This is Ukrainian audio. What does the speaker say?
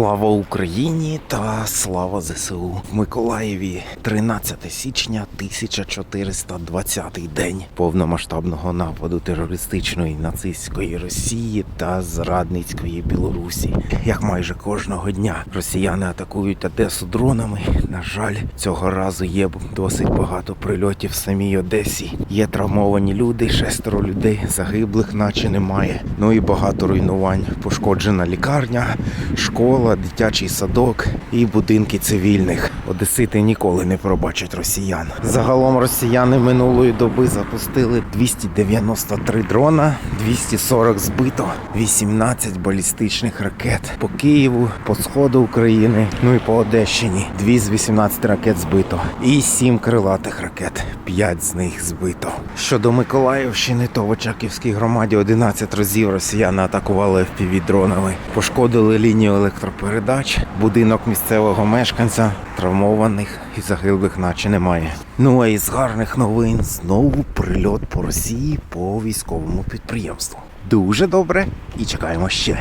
Слава Україні та слава ЗСУ в Миколаєві 13 січня 1420 день повномасштабного нападу терористичної нацистської Росії та зрадницької Білорусі. Як майже кожного дня росіяни атакують Одесу дронами. На жаль, цього разу є досить багато прильотів в самій Одесі. Є травмовані люди, шестеро людей загиблих, наче немає. Ну і багато руйнувань. Пошкоджена лікарня, школа, дитячий садок і будинки цивільних. Одесити ніколи не пробачать росіян. Загалом росіяни минулої доби запустили 293 дрона, 240 збито, 18 балістичних ракет по Києву, по сходу України, ну і по Одещині. Дві з 18 ракет збито. І сім крилатих ракет. П'ять з них збито. Щодо Миколаївщини, то в Очаківській громаді 11 разів росіяни атакували FPV-дронами. Пошкодили лінію електропередач, будинок місцевого мешканця, травмованих і загиблих наче немає. Ну а із гарних новин знову прильот по Росії по військовому підприємству. Дуже добре і чекаємо ще.